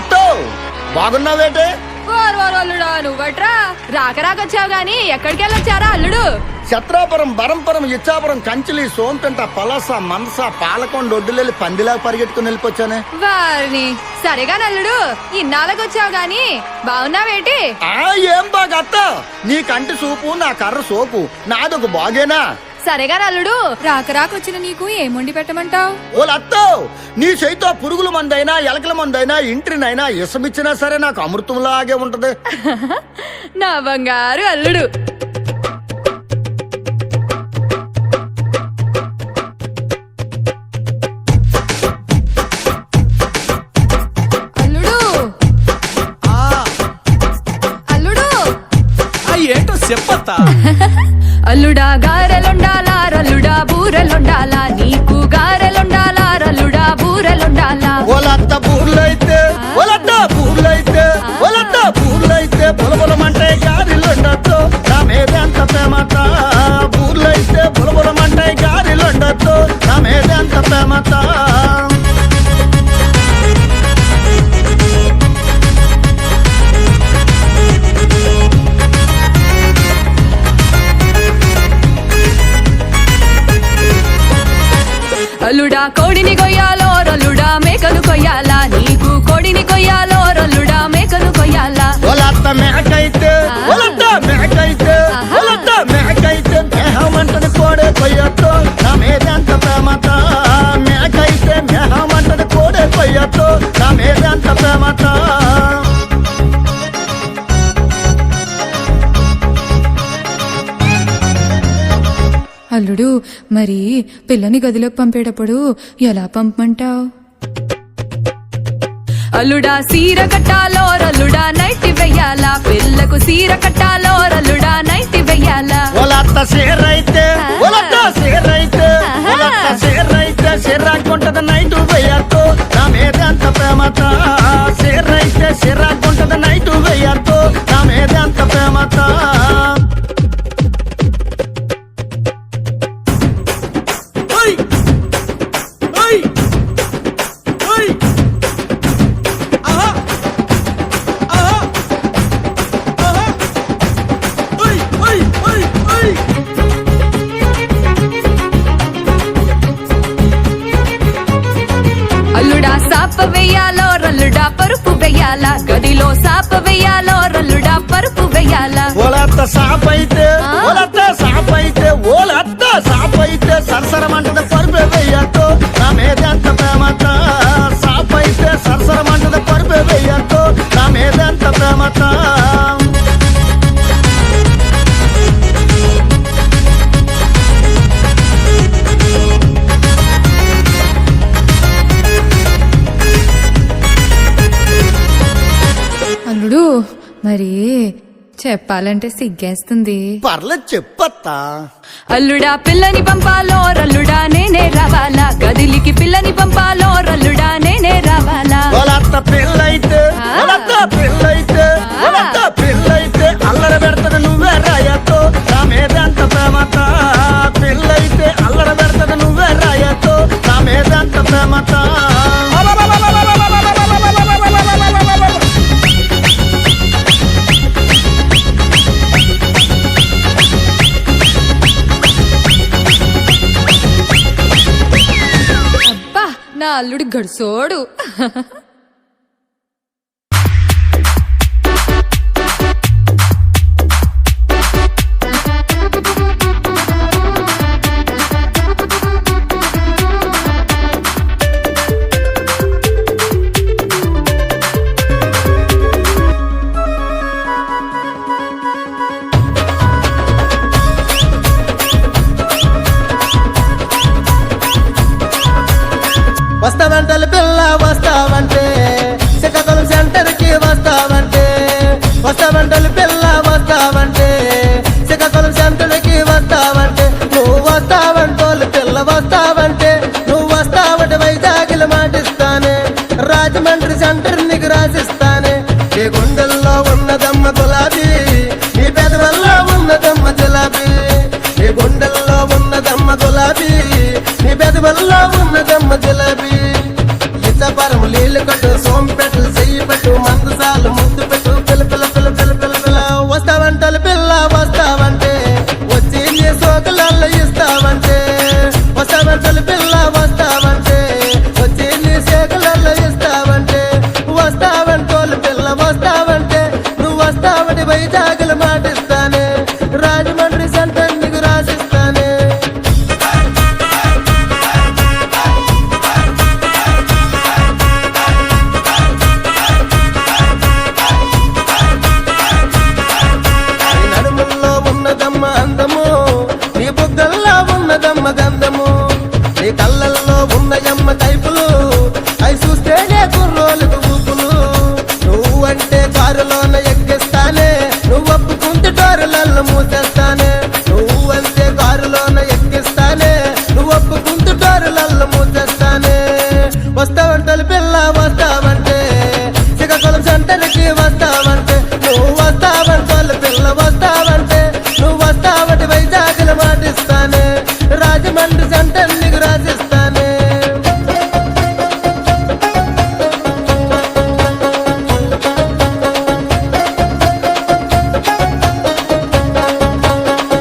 అత్తో బాగున్నావేటే? అల్లుడా నువ్వట్రా? రాక రాకొచ్చావు గాని ఎక్కడికి వెళ్ళొచ్చారా అల్లుడు? చిత్రాపురం బరంపురం ఇచ్చాపురం కంచిలి సోంపెంట పలస మనస పాలకొండ ఒడ్డులెళ్ళి పందిలా పరిగెట్టుకుని వెళ్ళిపోచ్చానే. వారిని. సరేగా నల్లుడు ఇన్నాళ్ళకి వచ్చావు గాని బాగున్నావేటి? ఆ ఏం బాగా అత్త? నీ కంటి సూపు నా కర్ర సోపు నాదొక బాగేనా? సరేగా నల్లుడు రాక రాకొచ్చిన నీకు ఏం వండి పెట్టమంటావు? ఓలత్తో నీ చేయితో పురుగుల మందైనా ఎలకల మందైనా ఇంటినైనా ఇసమిచ్చినా సరే నాకు అమృతంలాగే ఉంటది. నా బంగారు అల్లుడు. అల్లుడు. అల్లుడు. ఆ ఏంటో చెప్పత్తా? అల్లుడా గారెలుండాలా అల్లుడా కోడిని కొయ్యాలో రల్లుడా మేకను కొయ్యాలా? నీకు కోడిని కొయ్యాలో రల్లుడా మేకను కొయ్యాలా? మేకైతే ఓలత్త మేకైతే ఓలత్త మేకైతే మేహమంటది కోడే కొయ్యొచ్చు నా మీద ఎంత ప్రేమత మేకైతే మేహమంటది కోడే కొయ్యొచ్చు నా మీద ఎంత ప్రేమత. మరి పిల్లని గదిలోకి పంపేటప్పుడు ఎలా పంపమంటావు? అల్లుడా సీర కట్టాలో రల్లుడా నైట్ వెయ్యాలా? పిల్లకు సీర కట్టాలో రల్లుడా నైట్ వెయ్యాలా? సాప వెయ్యాలో రల్లుడా పరుపు వెయ్యాలా గదిలో సాప వెయ్యాలో రల్లుడా పరుపు వెయ్యాలా సాపైతే మరి చెప్పాలంటే సిగ్గేస్తుంది. పర్లేదు చెప్పత్తా. అల్లుడా పిల్లని పంపాలో రల్లుడా నేనే రావాలా. గదిలికి పిల్లని పంపాలో రల్లుడా నేనే రావాలా. పిల్లైతే పిల్లైతే నా అల్లుడు గడుసోడు. గంటల పిల్ల వస్తావంటే శ్రీకాకుళం సెంటర్కి వస్తావంటే వస్తావంటల పిల్ల వస్తావంటే శ్రీకాకుళం సెంటర్కి వస్తావంటే నువ్వు వస్తావంటోళ్ళు పిల్ల వస్తావంటే నువ్వు వస్తావంటే వైజాగ్లు మాటిస్తానే రాజమండ్రి సెంటర్ నీకు రాసిస్తానే. నీ గుండెల్లో ఉన్నదమ్మ గులాబీ నీ పెదవల్లో ఉన్నదమ్మ జిలాబీ. నీ గుండెల్లో ఉన్నదమ్మ గులాబీ నీ పెదవల్లో ఉన్నదమ్మ జులాబీ. ఇతపరం నీళ్ళు కట్టు మందుసాలు పెట్టు చెయ్యి పెట్టు మందు సాలు ముద్దు పెట్టు. పిల్ల పిల్ల పిల్ల పిల్ల పిల్ల పిల్ల వస్తావంటలు పిల్ల వస్తావంటే. వచ్చి నీ ఇస్తావంటే. వస్తావంటలు పిల్ల వస్తావంటే. ఉన్నదమ్మ అందము నీ బుగ్గల్లో ఉన్నదమ్మ గంధము. నీ కళ్ళల్లో ఉన్నయమ్మ కైపులు. అవి చూస్తేనే కుర్రోలకు ఊపులు. నువ్వంటే కారులోన ఎక్కిస్తానే. నువ్వు ఒప్పుకుంటే డోరులలో మూసేస్తానే. నువ్వంటే కారులోన ఎక్కిస్తానే. నువ్వు ఒప్పుకుంటే డోరులలో మూసేస్తానే. వస్తావంటలు వస్తావంటే పంటలు రాజే